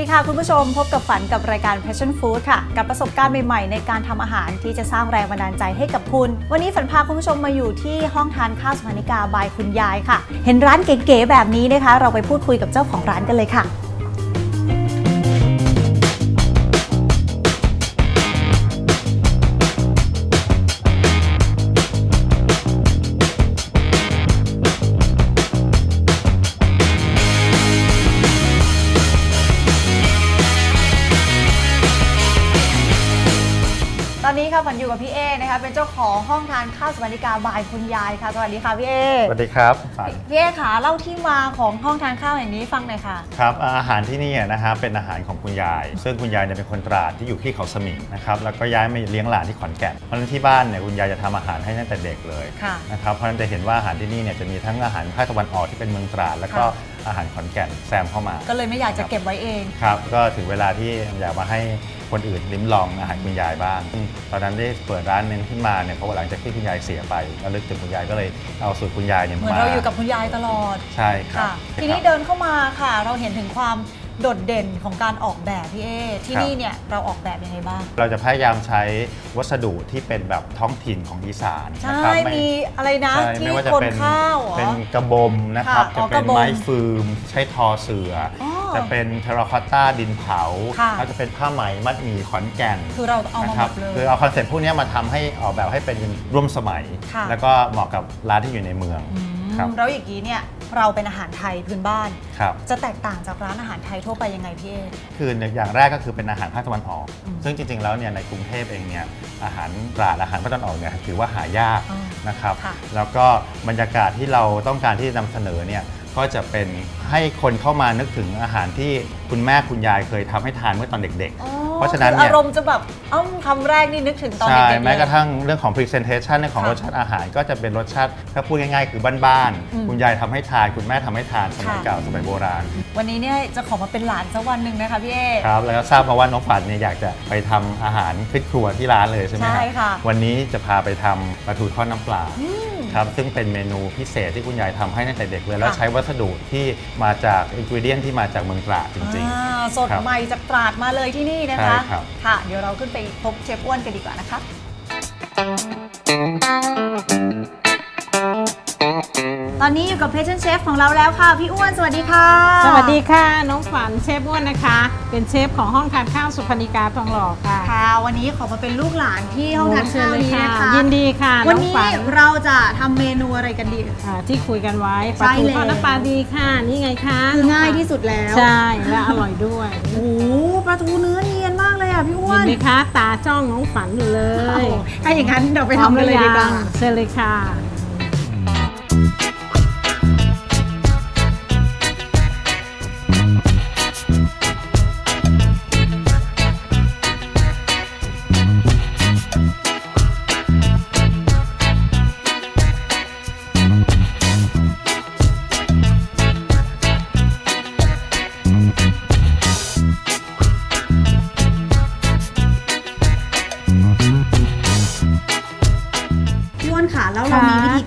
ดีค่ะคุณผู้ชมพบกับฝันกับรายการ Passion Food ค่ะ กับประสบการณ์ใหม่ๆ ในการทำอาหารที่จะสร้างแรงบันดาลใจให้กับคุณ วันนี้ฝันพาคุณผู้ชมมาอยู่ที่ห้องทานข้าวสมานิกาบายคุณยายค่ะ เห็นร้านเก๋ๆแบบนี้นะคะ เราไปพูดคุยกับเจ้าของร้านกันเลยค่ะาของห้องทานข้าวสุพรรณิกาบายคุณยายค่ะ สวัสดีค่ะพี่เอสวัสดีครับฝันพี่เอขาเล่าที่มาของห้องทานข้าวแห่งนี้ฟังหน่อยค่ะครับอาหารที่นี่นะฮะเป็นอาหารของคุณยาย ซึ่งคุณยายเนี่ยเป็นคนตราดที่อยู่ที่เขาสมิงนะครับแล้วก็ย้ายมาเลี้ยงหลานที่ขอนแก่นเพราะฉะนั้นที่บ้านเนี่ยคุณยายจะทำอาหารให้ตั้งแต่เด็กเลยค่ะนะครับเพราะฉะนั้นจะเห็นว่าอาหารที่นี่เนี่ยจะมีทั้งอาหารภาคตะวันออกที่เป็นเมืองตราดแล้วก็ค่ะ อาหารขอนแก่นแซมเข้ามา ก็เลยไม่อยากจะเก็บไว้เองครับก็ถึงเวลาที่อยากมาให้คนอื่นลิ้มลองอาหารคุณยายบ้างซึ่งตอนนั้นได้เปิดร้านเน้นขึ้นมาเนี่ยเพราะว่าหลังจากที่คุณยายเสียไปก็ลึกถึงคุณยายก็เลยเอาสูตรคุณยายเนี่ยเหมือนมาเราอยู่กับคุณยายตลอดใช่ครับค่ะทีนี้ครับเดินเข้ามาค่ะ เราเห็นถึงความ โดดเด่นของการออกแบบพี่เอที่ครับนี่เนี่ยเราออกแบบยังไงบ้าง เราจะพยายามใช้วัสดุที่เป็นแบบท้องถิ่นของอีสานใช่นะครับไมีอะไรนะใช่ที่ไม่ว่าจะคนเป็นข้าวเหรอเป็นกระบมนะครับค่ะอ๋จะอเป็กนระบมไม้ฟืมใช้ทอเสือออจะเป็นเทราคอตต้าดินเผาค่ะแล้วจะเป็นผ้าไหมมัดหมี่ขอนแก่น คือเราเอามานะหคมรับดเลยคือเอาคอนเซ็ปต์พวกนี้มาทำให้ออกแบบให้เป็นร่วมสมัยค่ะแล้วก็เหมาะกับร้านที่อยู่ในเมืองอืม ครับ แล้วอย่างนี้เนี่ยเราเป็นอาหารไทยพื้นบ้าน ครับจะแตกต่างจากร้านอาหารไทยทั่วไปยังไงพี่เอ คืออย่างแรกก็คือเป็นอาหารภาคตะวันออก อืมซึ่งจริงๆแล้วเนี่ยในกรุงเทพเองเนี่ยอาหารตราดอาหารภาคตะวันออกเนี่ยถือว่าหายากอ่านะครับ ค่ะ แล้วก็บรรยากาศที่เราต้องการที่จะนำเสนอเนี่ยก็จะเป็นให้คนเข้ามานึกถึงอาหารที่คุณแม่คุณยายเคยทำให้ทานเมื่อตอนเด็กอ๋อ เพราะฉะนั้นคือเนี่ยอารมณ์จะแบบเอ้าคำแรกนี่นึกถึงตอนใช่เด็กๆแม้กระเลยทั่งเรื่องของ presentation เรื่องของค่ะรสชาติอาหาร ก็จะเป็นรสชาติถ้าพูดง่ายๆ คือบ้านอืมๆคุณยายทำให้ทาน คุณแม่ทำให้ทานสมัยค่ะเก่าสมัยโบราณ วันนี้เนี่ยจะขอมาเป็นหลานสักวันหนึ่งนะคะพี่เอครับแล้วก็ทราบมาว่าน้องฝันเนี่ยอยากจะไปทำอาหารขึ้นครัวที่ร้านเลยใช่ไหมใช่รับค่ะวันนี้จะพาไปทำปลาทูทอดน้ำปลาอืม ครับซึ่งเป็นเมนูพิเศษที่คุณยายทำให้ตั้งแต่เด็กเลยแล้วค่ะใช้วัสดุที่มาจากอินกิเดียนที่มาจากเมืองตราดจริง อ่าสดครับใหม่จากตราดมาเลยที่นี่นะคะใช่ครับ ค่ะ เดี๋ยวเราขึ้นไปพบเชฟอ้วนกันดีกว่านะคะ ตอนนี้อยู่กับเพจเชฟของเราแล้วค่ะ พี่อ้วนสวัสดีค่ะ สวัสดีค่ะ น้องฝันเชฟอ้วนนะคะ เป็นเชฟของห้องทานข้าวสุพรรณิกาทองหล่อค่ะ ค่ะ วันนี้ขอมาเป็นลูกหลานที่ห้องทานข้าวนี้นะคะ ยินดีค่ะวันน้องนี้ฝันเราจะทำเมนูอะไรกันดีอ่าที่คุยกันไว้ปใช่ลาทูแล้วทอดน้ำปลาดีค่ะนี่ไงคะคือง่ายที่สุดแล้วใช่และอร่อยด้วยโอ้โหปลาทูเนื้อเนียนมากเลยอะพี่อ้วเห็นนไหมคะตาจ้องน้องฝันอยู่เลโอ้ยโหถ้าอย่างนั้นเดี๋ยวไปทำกันเลยดีกว่าเชิญเลยค่ะ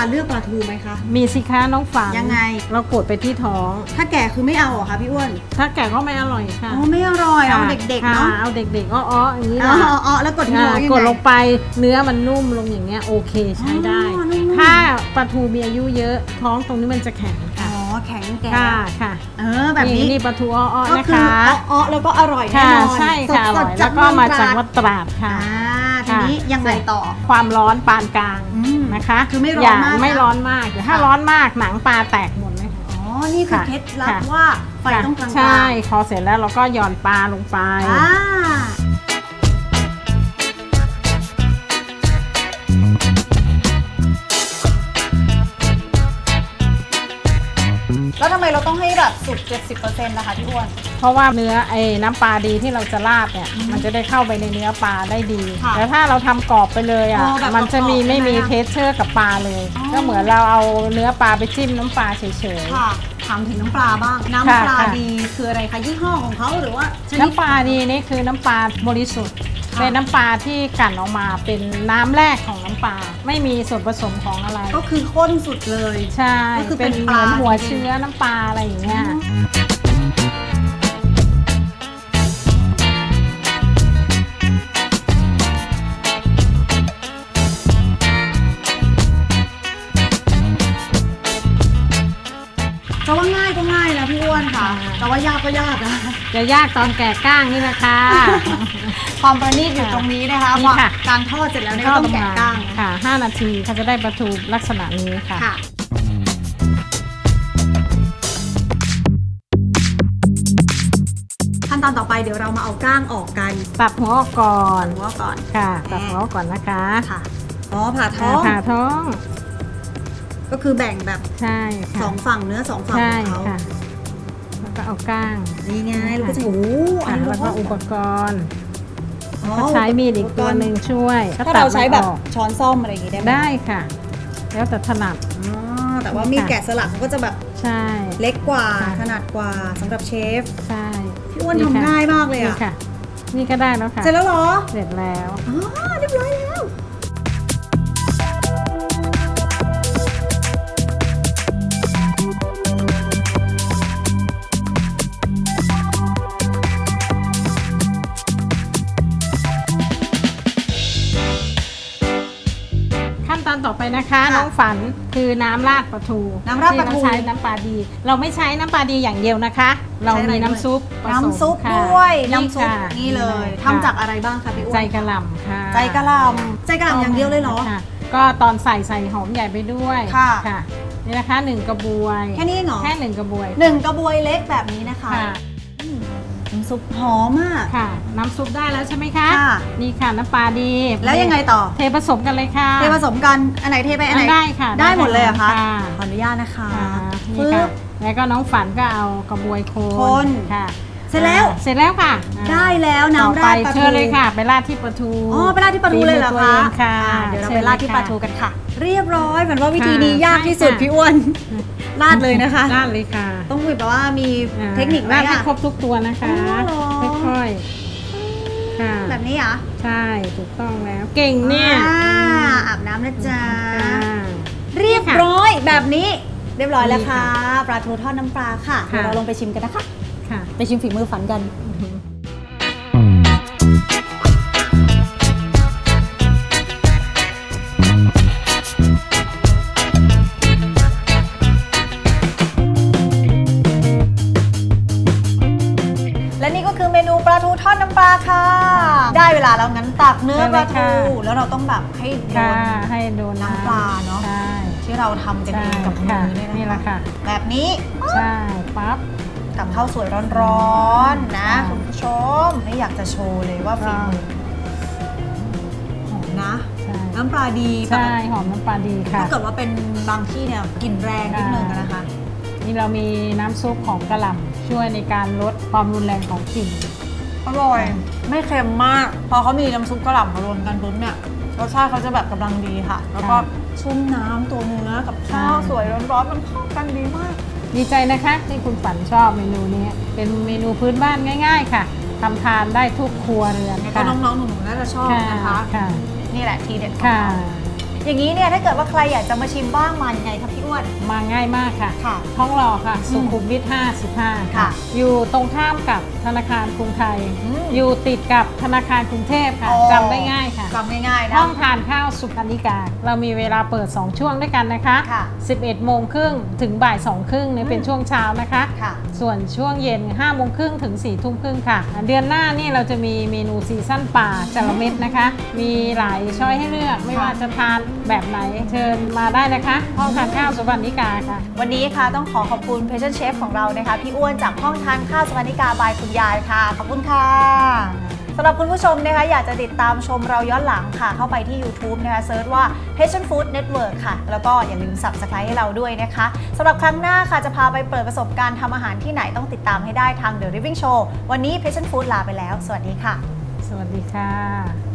การเลือกปลาทูไหมคะมีสิคะน้องฝันยังไง เรากดไปที่ท้อง ถ้าแก่คือไม่เอาเหรอคะพี่อ้วน ถ้าแก่ก็ไม่อร่อยค่ะอ๋อไม่อร่อยเอาค่ะเด็กๆเนาะค่เอาเด็กๆอ้อๆอย่างนี้อ๋อนะอ๋อแล้วกดงออ่ายังกดไง ลงไปเนื้อมันนุ่มลงอย่างเงี้ยโอเคใช้ได้ อ๋อนุ่มๆ ถ้าปลาทูมีอายุเยอะท้องตรงนี้มันจะแข็งอ๋ค่ะอแข็งแก่ค่ะค่ะเออแบบนี้นี่ปลาทูอ้อๆก็นะคือคะ อ๋อแล้วก็อร่อยแน่ค่ะนอนใช่ค่ะอสร่ดอยๆแล้วก็มาจากวัดตราดอ่าค่ะที นี้ยังไงต่อ ความร้อนปานกลางอืมนะคะ คือไม่ร้อนย่มากนะไม่ร้อนมากเดี๋ยวถ้าค่ะร้อนมากหนังปลาแตกหมดเลยค่ะอ๋อ นี่คือค่ะเคล็ดลับค่ะว่าไฟต้องกลางๆใช่ พอเสร็จแล้วเราก็หย่อนปลาลงไป แล้วทำไมเราต้องให้แบบสุก 70%นะคะพี่อ้วน เพราะว่าเนื้อไอ้น้ำปลาดีที่เราจะราดเนี่ย มันจะได้เข้าไปในเนื้อปลาได้ดีค่ะแล้วถ้าเราทำกรอบไปเลยอะ อ๋อแบบมันจะมีกรอบๆไม่มีใช่ไหมเทสเชอร์กับปลาเลย อ๋อ ก็เหมือนเราเอาเนื้อปลาไปจิ้มน้ำปลาเฉย ค่ะ ถามถึงน้ำปลาบ้าง น้ำค่ะปลาค่ะ ดีคืออะไรคะยี่ห้อของเขาหรือว่าชๆ นิดน้ำปลาดีนี่คือน้ำปลาบริสุทธิ์ค่ะ เป็นน้ำปลาที่กลั่นออกมาเป็นน้ำแรกของน้ำปลาไม่มีส่วนผสมของอะไรก็คือข้นสุดเลย ใช่ก็คือเป็เป็นนปเหลามือนหัวจริงๆเชื้อน้ำปลาอะไรอย่างเงี้ย แต่ว่ายากก็ยากนะจะยากตอนแกะก้างนี่นะคะ ความประณีตอยู่ตรงนี้นะคะนี่ค่ะว่าการทอดเสร็จแล้วเนี่ยก็ต้องแกะก้างค่ะ 5 นาทีเขาจะได้ปลาทูลักษณะนี้ค่ะ ค่ะ ขั้นตอนต่อไปเดี๋ยวเรามาเอาก้างออกกันตัดหัวออกก่อนหัวก่อนค่ะตัดหัวออกก่อนนะคะค่ะอ๋อผ่าท้องผ่าท้อง ก็คือแบ่งแบบใช่ค่ะสองฝั่งเนื้อสองฝั่งใช่ของเขา ค่ะแล้วก็ เอาก้างนี่ไงแล้วก็จะโอ้โหอัค่ะนนี้แล้วก็เราอุปกรณ์อ๋อก็ใช้มีดอีกตัวหนึ่งช่วยถ้าก็ตัเราดใช้มันแบบออกช้อนซ่อมอะไรอย่างงี้ได้ไหมได้ค่ะ แล้วแต่ถนัดอ๋อแต่ว่ามีดแกะสลักมันก็จะแบบใช่เล็กกว่าค่ะขนาดกว่าสำหรับเชฟใช่พี่อ้วนนี่ค่ะทำง่ายมากเลยนี่อะค่ะนี่ก็ได้แล้วค่ะเสร็จแล้วเหรอเสร็จแล้วอ๋อเรียบร้อยแล้ว อนต่อไปนะคะ ค่ะน้องฝันคือน้ำราดปลาทูน้ำราดปลาทู ที่เใช้น้ำปลาดี เราไม่ใช้น้ำปลาดีอย่างเดียวนะคะ เรามีน้ำซุปผสมน้ำซุปค่ะด้วยน้ำซุปค่ะนี่เลยค่ะทำจากอะไรบ้างคะพี่อ้วนใจกระหล่ำค่ะใจกระหลำใจกระหลำอย่างเดียวเลยเหรอ ค่ะก็ตอนใส่ใส่หอมใหญ่ไปด้วยค่ะ นี่นะคะหนึ่งกระบวยแค่นี้เหรอแค่หนึ่งกระบวย หนึ่งกระบวยเล็กแบบนี้นะคะ ค่ะ น้ำซุปหอมมากค่ะ น้ำซุปได้แล้วใช่ไหมคะค่ะ นี่ค่ะน้ำปลาดีแล้วยังไงต่อ เทผสมกันเลยค่ะ เทผสมกัน อันไหนเทไปอันไหน ได้ค่ะได้หมดเลยเหรอะคะ ค่ะขออนุญาตนะคะค่ะนี่ปึ๊ค่ะบ แล้วก็น้องฝันก็เอากระบวยโคนคนค่ะเสร็จแล้ว อ่าเสร็จแล้วค่ะอ่าได้แล้วต่อน้ำไปราดปลาทูเชิญเลยค่ะ ไปราดที่ปลาทูอ๋อไปราดที่ปลาทูเลยเหรอฝีมืคะตัวงค่ะอ่าเดี๋ยวเราชิไปญราดที่ปลาทูกันค่ะ เรียบร้อยเหมือนว่าวิธีนี้ค่ะยากที่สุดใช่ค่ะพี่อ้วน ราดเลยนะคะราดเลยค่ะ ต้องมีแบบว่ามีอ่าเทคนิคไหมราดให้อะครบทุกตัวนะคะอ๋อเหรอค่อยๆค่ะแบบนี้เหรอะใช่ถูกต้องแล้ว เก่งเนี่ยอาบน้ำนะจ๊ะค่ะเรียบร้อยแบบนี้ เรียบร้อยแล้วค่ะนี่ปลาทูทอดน้ำปลาค่ะค่ะเดี๋ยวเราลงไปชิมกันนะคะค่ะไปชิมฝีมือฝันกันาแล้วงั้นตักเนื้อปลาใช่ทูเลยค่ะแล้วเราต้องแบบให้โดค่ะนให้โดนน้ำปลาเนอะใช่ที่เราทำกันเองกับมืค่ะอเนี่ยนี่แหละนะคะค่ะ แบบนี้ใช่ปั๊บกับข้าวสวยร้อนๆนะค่ะคุณผู้ชมไม่อยากจะโชว์เลยว่าฝีมือหอมนะใช่น้ำปลาดีใช่หอมน้ำปลาดีค่ะถ้าเกิดว่าเป็นบางที่เนี่ยกลิ่นแรงนิดนึงอะนะคะ นี่เรามีน้ำซุปของกระหล่ำช่วยในการลดความรุนแรงของกลิ่น อร่อย ไม่เค็มมาก พอเขามีน้ำซุปกระหล่ำมารวมกันปุ๊บเนี่ยรสชาติเขาจะแบบกำลังดีค่ะ แล้วก็ค่ะชุ่มน้ำตัวเนื้อกับข้าวใช่สวยร้อนๆมันเข้ากันดีมาก ดีใจนะคะที่คุณฝันชอบเมนูนี้ เป็นเมนูพื้นบ้านง่าย ๆ ค่ะทำทานได้ทุกครัวเรือนแล้วก็ค่ะน้องๆหนูๆน่าจะชอบนะคะค่ะนี่แหละทีเด็ดของค่ะเราอย่างนี้เนี่ยถ้าเกิดว่าใครอยากจะมาชิมบ้างมายังไงคะพี่อ้วน มาง่ายมากค่ะ ค่ะ ท้องหล่อค่ะอืมสุขุมวิท 55 ค่ะ อยู่ตรงข้ามกับธนาคารกรุงไทย อืม อยู่ติดกับธนาคารกรุงเทพค่ะอ๋อจำได้ง่ายค่ะ จำง่ายๆนะ ห้องทานข้าวสุพรรณิกา เรามีเวลาเปิด 2 ช่วงด้วยกันนะคะ ค่ะ11 โมงครึ่งถึงบ่าย2ครึ่งเนี่ยอืมเป็นช่วงเช้านะคะ ค่ะ ส่วนช่วงเย็น5โมงครึ่งถึง4ทุ่มครึ่งค่ะ เดือนหน้านี่เราจะมีเมนูซีซั่นป่าจระเม็ดนะคะ มีหลายช้อยให้เลือกไม่ว่าจะทานแบบไหนเชิญมาได้นะคะห้องทานข้าวสุพรรณิกาค่ะ วันนี้ค่ะต้องขอขอบคุณเพชรเชฟของเรานะคะพี่อ้วนจากห้องทานข้าวสวรรณิกาบายคุณยายค่ะ ขอบคุณค่ะสำหรับคุณผู้ชมนะคะอยากจะติดตามชมเราย้อนหลังค่ะ เข้าไปที่ YouTube นะคะเซิร์ชว่า Passion Food Network ค่ะ แล้วก็อย่าลืม Subscribe ให้เราด้วยนะคะสำหรับครั้งหน้าค่ะจะพาไปเปิดประสบการณ์ทำอาหารที่ไหนต้องติดตามให้ได้ทาง The Living Show วันนี้ Passion Food ลาไปแล้ว สวัสดีค่ะ สวัสดีค่ะ